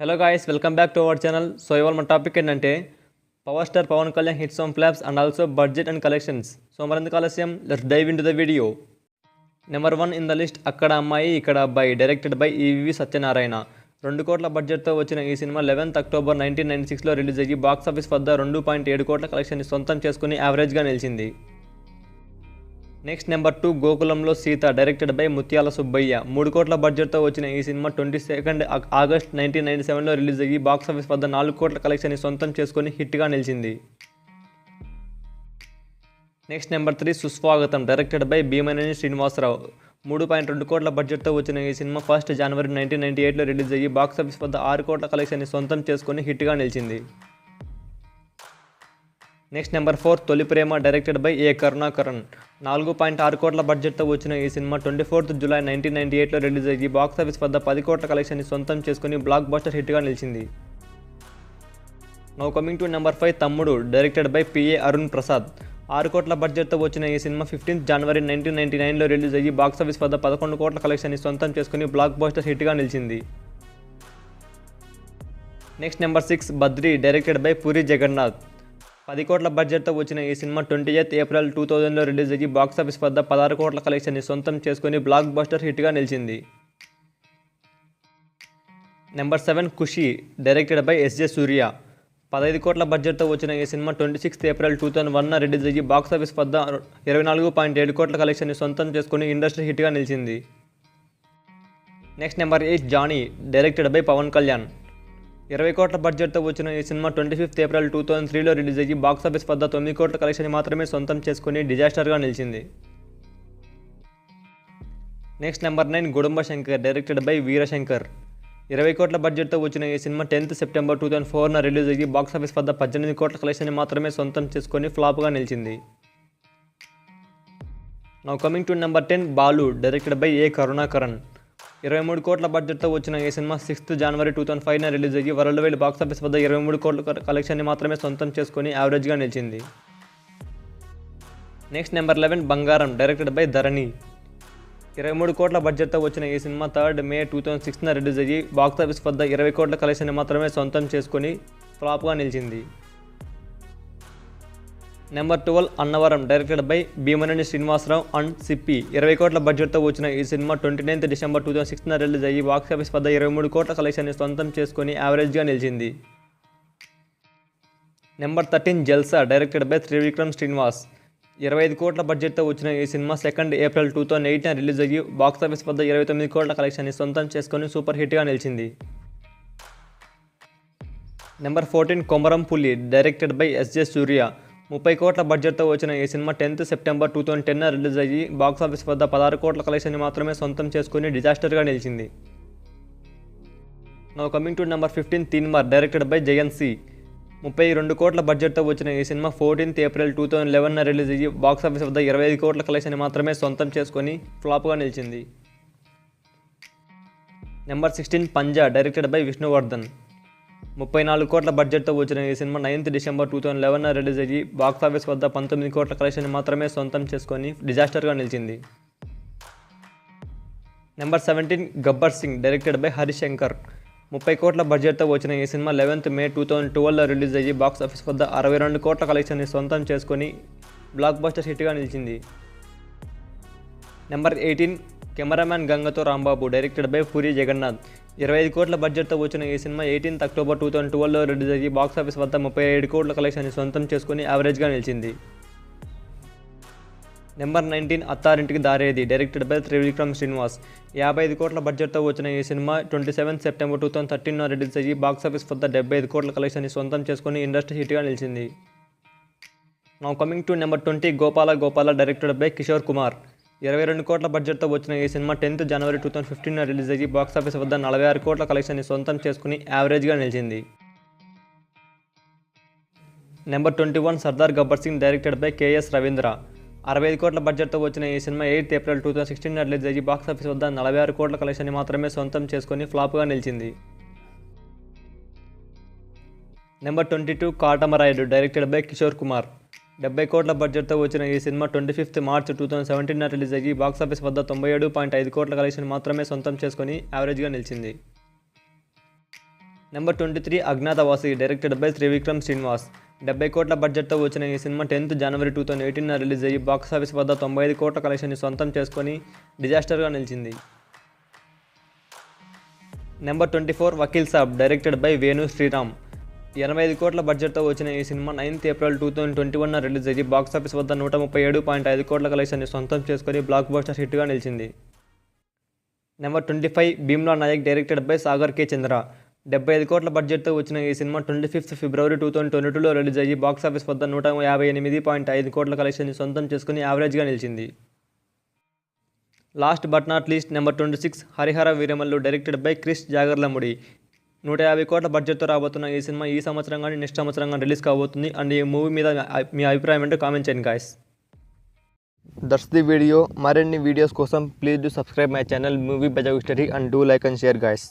Hello guys welcome back to our channel so ఇవాళ మన topic ఏంటంటే power star Pawan Kalyan hits and flops and also budget and collections so మరింత ఆలస్యం let's dive into the video number one in the list అక్కడ అమ్మాయి ఇక్కడ అబ్బాయి directed by ఈవి సత్యనారాయణ. రెండు కోట్ల బడ్జెట్తో వచ్చిన ఈ cinema eleventh October nineteen ninety సిక్స్లో రిలీజ్ అయ్యి బాక్స్ ఆఫీస్ వద్ద రెండు పాయింట్ ఏడు కోట్ల కలెక్షన్ని సొంతం చేసుకుని యావరేజ్గా నిలిచింది. నెక్స్ట్ నెంబర్ టూ గోకులంలో సీత డైరెక్టెడ్ బై ముత్యాల సుబ్బయ్య. మూడు కోట్ల బడ్జెట్తో వచ్చిన ఈ cinema twenty second August nineteen ninety సెవెన్లో రిలీజ్ అయ్యి బాక్స్ ఆఫీస్ వద్ద నాలుగు కోట్ల కలెక్షన్ని సొంతం చేసుకొని హిట్గా నిలిచింది. Next number three Suswagatham directed by Bheemaneni Srinivasarao. మూడు పాయింట్ రెండు కోట్ల బడ్జెట్తో వచ్చిన ఈ cinema first January nineteen ninety ఎయిట్లో రిలీజ్ అయ్యి బాక్స్ ఆఫీస్ వద్ద ఆరు కోట్ల కలెక్షన్ని సొంతం చేసుకొని హిట్గా నిలిచింది. నెక్స్ట్ నెంబర్ ఫోర్ తొలి ప్రేమ డైరెక్టెడ్ బై ఏ కరుణాకరణ్ నాలుగు పాయింట్ ఆరు కోట్ల బడ్జెట్తో వచ్చిన ఈ cinema twenty fourth July nineteen ninety ఎయిట్లో రిలీజ్ అయ్యి బాక్స్ ఆఫీస్ వద్ద పది కోట్ల కలెక్షన్ని సొంతం చేసుకుని బ్లాక్ బస్టర్ హిట్గా నిలిచింది. Now coming to number five Thammudu directed by PA Arun Prasad. ఆరు కోట్ల బడ్జెట్తో వచ్చిన ఈ cinema fifteenth January nineteen ninety నైన్లో రిలీజ్ అయ్యి బాక్స్ ఆఫీస్ వద్ద పదకొండు కోట్ల కలెక్షన్ని సొంతం చేసుకుని బ్లాక్ బాస్టర్ హిట్గా నిలిచింది. Next number six Badri directed by Puri Jagannath పది కోట్ల బడ్జెట్తో వచ్చిన ఈ cinema twenty eighth April two థౌజండ్లో రిలీజ్ అయ్యి బాక్స్ ఆఫీస్ వద్ద పదహారు కోట్ల కలెక్షన్ని సొంతం చేసుకుని బ్లాక్ బస్టర్ హిట్గా నిలిచింది. Number seven Kushi directed by S J Surya. పదహైదు కోట్ల బడ్జెట్తో వచ్చిన ఈ cinema twenty sixth April two thousand వన్న రిలీజ్ అయ్యి బాక్స్ ఆఫీస్ వద్ద ఇరవై నాలుగు పాయింట్ ఏడు కోట్ల కలెక్షన్ని సొంతం చేసుకుని ఇండస్ట్రీ హిట్గా నిలిచింది. Next number eight Johnny directed by Pawan Kalyan. ఇరవై కోట్ల బడ్జెట్తో వచ్చిన ఈ cinema twenty fifth April two thousand త్రీలో రిలీజ్ అయ్యి బాక్స్ ఆఫీస్ వద్ద తొమ్మిది కోట్ల కలెక్షన్ మాత్రమే సొంతం చేసుకుని డిజాస్టర్గా నిలిచింది. Next number nine Gudumba Shankar directed by Veerashankar. ఇరవై కోట్ల బడ్జెట్తో వచ్చిన ఈ cinema tenth September two thousand ఫోర్న release అయ్యి బాక్స్ ఆఫీస్ వద్ద పద్దెనిమిది కోట్ల కలెక్షన్ మాత్రమే సొంతం చేసుకొని ఫ్లాప్గా నిలిచింది. Now coming to number ten Balu directed by A Karunakaran ఇరవై మూడు కోట్ల బడ్జెట్తో వచ్చిన ఈ cinema sixth January two thousand ఫైవ్న release అయ్యి వరల్డ్ వైడ్ బాక్స్ ఆఫీస్ వద్ద ఇరవై మూడు కోట్ల కలెక్షన్ని మాత్రమే సొంతం చేసుకొని యావరేజ్గా నిలిచింది. Next number eleven Bangaram directed by Dharani. ఇరవై మూడు కోట్ల బడ్జెట్తో వచ్చిన ఈ cinema third May two thousand సిక్స్న release అయ్యి బాక్స్ ఆఫీస్ వద్ద ఇరవై కోట్ల కలెక్షన్ని మాత్రమే సొంతం చేసుకొని ఫ్లాప్గా నిలిచింది. Number twelve Annavaram directed by Bheemaneni Srinivasarao and Sippy. ఇరవై కోట్ల బడ్జెట్తో వచ్చిన ఈ cinema twenty ninth December two thousand సిక్స్న release అయ్యి బాక్సాఫీస్ వద్ద ఇరవై మూడు కోట్ల కలెక్షన్ని సొంతం చేసుకొని యావరేజ్గా నిలిచింది. Number thirteen Jalsa directed by Trivikram Srinivas. ఇరవై ఐదు కోట్ల బడ్జెట్తో వచ్చిన ఈ cinema second April two thousand ఎయిట్న release అయ్యి బాక్సాఫీస్ వద్ద ఇరవై తొమ్మిది కోట్ల కలెక్షన్ని సొంతం చేసుకొని సూపర్ హిట్గా నిలిచింది. నెంబర్ ఫోర్టీన్ కొమరం పులి డైరెక్టెడ్ బై ఎస్జే సూర్య ముప్పై కోట్ల బడ్జెట్తో వచ్చిన ఈ cinema tenth September two thousand ten release అయ్యి బాక్స్ ఆఫీస్ వద్ద పదహారు కోట్ల కలెక్షన్ని మాత్రమే సొంతం చేసుకుని డిజాస్టర్గా నిలిచింది. Now coming to number fifteen Teenmaar directed by Jayan C ముప్పై రెండు కోట్ల బడ్జెట్తో వచ్చిన ఈ cinema fourteenth April two thousand eleven release అయ్యి బాక్స్ ఆఫీస్ వద్ద ఇరవై ఐదు కోట్ల కలెక్షన్ మాత్రమే సొంతం చేసుకొని ఫ్లాప్గా నిలిచింది. Number sixteen Panjaa directed by Vishnuvardhan ముప్పై నాలుగు కోట్ల బడ్జెట్తో వచ్చిన ఈ cinema ninth December two thousand eleven release అయ్యి బాక్స్ ఆఫీస్ వద్ద పంతొమ్మిది కోట్ల కలెక్షన్ మాత్రమే సొంతం చేసుకొని డిజాస్టర్గా నిలిచింది. Number seventeen Gabbar Singh directed by Harish Shankar. ముప్పై కోట్ల బడ్జెట్తో వచ్చిన ఈ cinema eleventh May two thousand ట్వెల్వ్లో రిలీజ్ అయ్యి బాక్స్ ఆఫీస్ వద్ద అరవై రెండు కోట్ల కలెక్షన్ని సొంతం చేసుకొని బ్లాక్ బస్టర్ హిట్గా నిలిచింది. నెంబర్ ఎయిటీన్ కెమెరామ్యాన్ గంగతో రాంబాబు డైరెక్టెడ్ బై పూరి జగన్నాథ్. ఇరవై ఐదు కోట్ల బడ్జెట్తో వచ్చిన ఈ cinema eighteenth October two thousand ట్వెల్వ్లో release అయ్యి బాక్స్ ఆఫీస్ వద్ద ముప్పై ఏడు కోట్ల కలెక్షన్ని సొంతం చేసుకొని యావరేజ్గా నిలిచింది. నెంబర్ నైన్టీన్ అత్తారింటికి దారేది డైరెక్టెడ్ బై త్రివిక్రమ్ శ్రీనివాస్. యాభై ఐదు కోట్ల బడ్జెట్తో వచ్చిన ఈ cinema twenty seven September two thousand థర్టీన్లో release అయ్యి బాక్స్ ఆఫీస్ వద్ద డెబ్బై ఐదు కోట్ల కలెక్షన్ని సొంతం చేసుకొని ఇండస్ట్రీ హిట్గా నిలిచింది. Now coming to number twenty Gopala Gopala directed by Kishore Kumar. ఇరవై రెండు కోట్ల బడ్జెట్తో వచ్చిన ఈ cinema tenth January two thousand fifteen release అయ్యి బాక్స్ ఆఫీస్ వద్ద నలభై ఆరు కోట్ల కలెక్షన్ని సొంతం చేసుకుని యావరేజ్గా నిలిచింది. Number twenty one Sardaar Gabbar Singh directed by K S Ravindra. అరవై ఐదు కోట్ల బడ్జెట్తో వచ్చిన ఈ cinema eighth April two thousand sixteen release అయ్యి బాక్స్ ఆఫీస్ వద్ద నలభై ఆరు కోట్ల కలెక్షన్ని మాత్రమే సొంతం చేసుకొని ఫ్లాప్గా నిలిచింది. Number twenty two Katamarayudu directed by Kishore Kumar. డెబ్బై కోట్ల బడ్జెట్తో వచ్చిన ఈ cinema twenty fifth March two thousand seventeen release అయ్యి బాక్స్ ఆఫీస్ వద్ద తొంభై ఏడు పాయింట్ ఐదు కోట్ల కలెక్షన్ మాత్రమే సొంతం చేసుకొని యావరేజ్గా నిలిచింది. Number twenty three Agnyaathavaasi directed by Trivikram Srinivas డెబ్బై కోట్ల బడ్జెట్తో వచ్చిన ఈ సినిమా టెన్త్ జనవరి టూ థౌసండ్ ఎయిటీన్ రిలీజ్ అయ్యి బాక్స్ ఆఫీస్ వద్ద తొంభై ఐదు కోట్ల కలెక్షన్ని సొంతం చేసుకొని డిజాస్టర్గా నిలిచింది. Number twenty four Vakeel Saab directed by Venu Sriram ఎనభై ఐదు కోట్ల బడ్జెట్తో వచ్చిన ఈ cinema ninth April two thousand twenty one release అయ్యి బాక్స్ ఆఫీస్ వద్ద నూట ముప్పై ఏడు పాయింట్ ఐదు కోట్ల కలెక్షన్ని సొంతం చేసుకొని బ్లాక్ బస్టర్ హిట్గా నిలిచింది. Number twenty five Bheemla Nayak directed by Sagar K. Chandra. డెబ్బై ఐదు కోట్ల బడ్జెట్తో వచ్చిన ఈ సినిమా ట్వంటీ ఫిఫ్త్ ఫిబ్రవరి టూ థౌసండ్ ట్వంటీ టూలో రిలీజ్ అయ్యి బాక్స్ ఆఫీస్ వద్ద నూట యాభై ఎనిమిది పాయింట్ ఐదు కోట్ల కలెక్షన్ని సొంతం చేసుకుని యావరేజ్గా నిలిచింది. Last but not least number twenty six Harihara Veeramallu directed by Krish Jagarlamudi. నూట యాభై కోట్ల బడ్జెట్తో రాబోతున్న ఈ సినిమా ఈ సంవత్సరం కానీ నెక్స్ట్ సంవత్సరం కానీ రిలీజ్ కాబోతుంది. అండ్ ఈ మూవీ మీద మీ అభిప్రాయం ఏంటో కామెంట్ చేయండి గాయస్ దట్స్ ది వీడియో మరిన్ని వీడియోస్ కోసం please do subscribe my channel movie Bajao study and do like and share guys